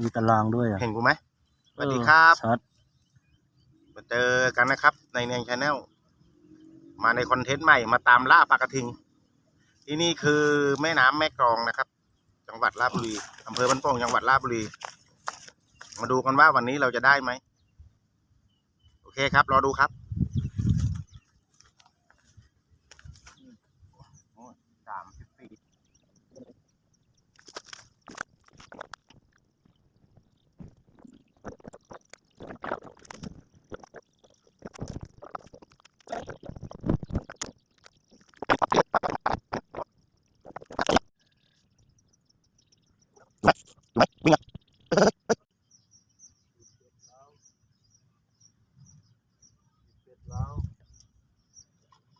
มีตารางด้วยอะเห็นกูไหมสวัสดีครับเออชัดมาเจอกันนะครับ ในเนียงชาแนลมาในคอนเทนต์ใหม่มาตามล่าปลากระทิง ที่นี่คือแม่น้ำแม่กลองนะครับ จังหวัดราชบุรีอำเภอบ้านโป่งจังหวัดราชบุรี มาดูกันว่าวันนี้เราจะได้ไหมโอเคครับ รอดูครับสามสิบสี่ เป็ดลาว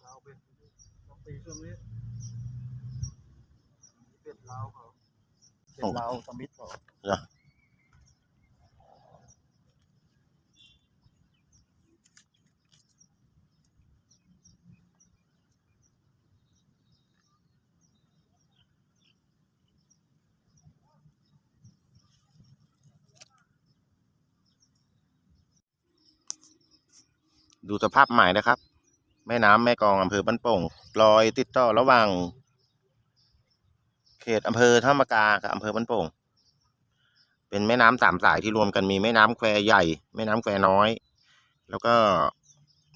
ลาวเป็นต้องตีช่วงนี้ เป็ดลาเขาเป็ดลาสมิธเขาดูสภาพใหม่นะครับ แม่น้ำแม่กองอำเภอบ้านโป่งรอยติดต่อระหว่าง เขตอำเภอท่ามกากับอำเภอบ้านโป่ง เป็นแม่น้ำสามสายที่รวมกันมีแม่น้ำแควใหญ่ แม่น้ำแควน้อย แล้วก็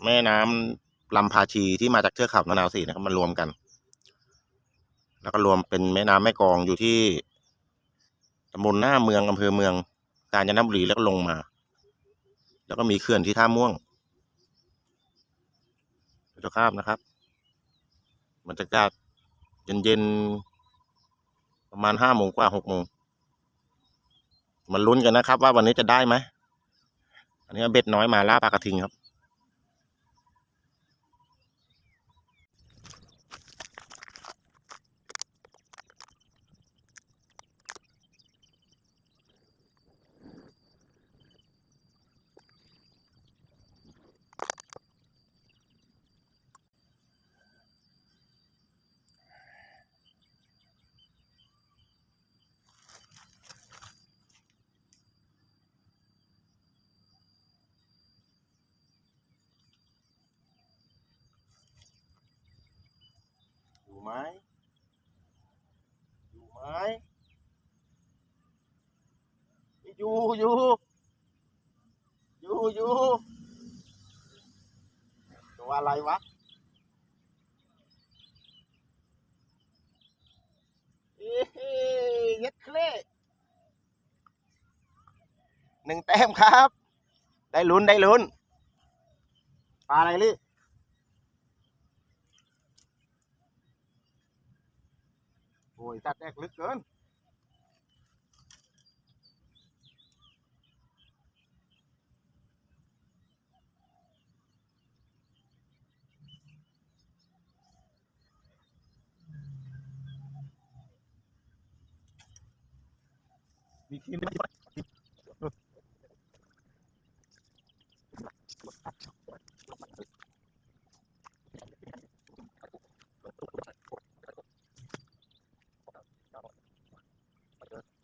แม่น้ำลำพาชีที่มาจากเทือกเขานานาวสีนะครับมารวมกัน แล้วก็รวมเป็นแม่น้ำแม่กองอยู่ที่ตำบลหน้าเมืองอำเภอเมืองกาญจนบุรีแล้วก็ลงมา แล้วก็มีเขื่อนที่ท่าม่วงเจ้าภาพนะครับบรรยากาศเย็นๆ ประมาณห้าโมงกว่าหกโมงมันลุ้นกันนะครับ ว่าวันนี้จะได้ไหมอันนี้เบ็ดน้อยมาล่าปลากระทิงครับ ไหม อยู่ไหมอยู่อยู่อยู่อยู่ตัวอะไรวะเฮ้เย็ดเคลหนึ่งแต้มครับ ได้ลุ้นได้ลุ้นปลาอะไรลิ โอ้ยตัดแอกลึกเกินมีทีม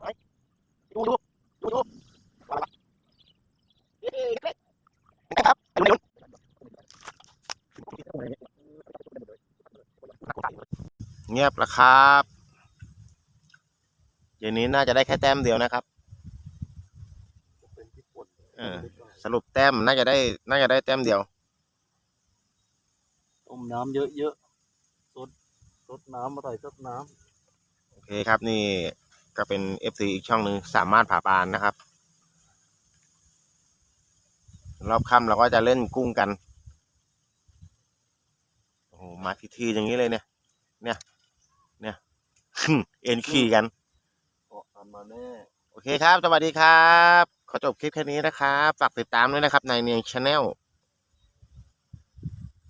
ไหมดูดูดูดูอะไรวะเย้เล็กๆนะครับไปลุ้น เงียบแล้วครับเย็นนี้น่าจะได้แค่แต้มเดียวนะครับเป็นญี่ปุ่นเออสรุปแต้มน่าจะได้ น่าจะได้แต้มเดียวต้มน้ำเยอะๆซดซดน้ำมาใส่ซดน้โอเคครับนี่ก็เป็นเอฟซีอีกช่องหนึ่งสามารถผ่าปานนะครับ รอบค่ำเราก็จะเล่นกุ้งกัน โอ้โหมาทีทีๆอย่างนี้เลยเนี่ย เนี่ยเนี่ย เอ็นขี่กันำเกาะอันมาแน่โอเคครับ สวัสดีครับ ขอจบคลิปแค่นี้นะครับ ฝากติดตามด้วยนะครับในเนียงชาแนล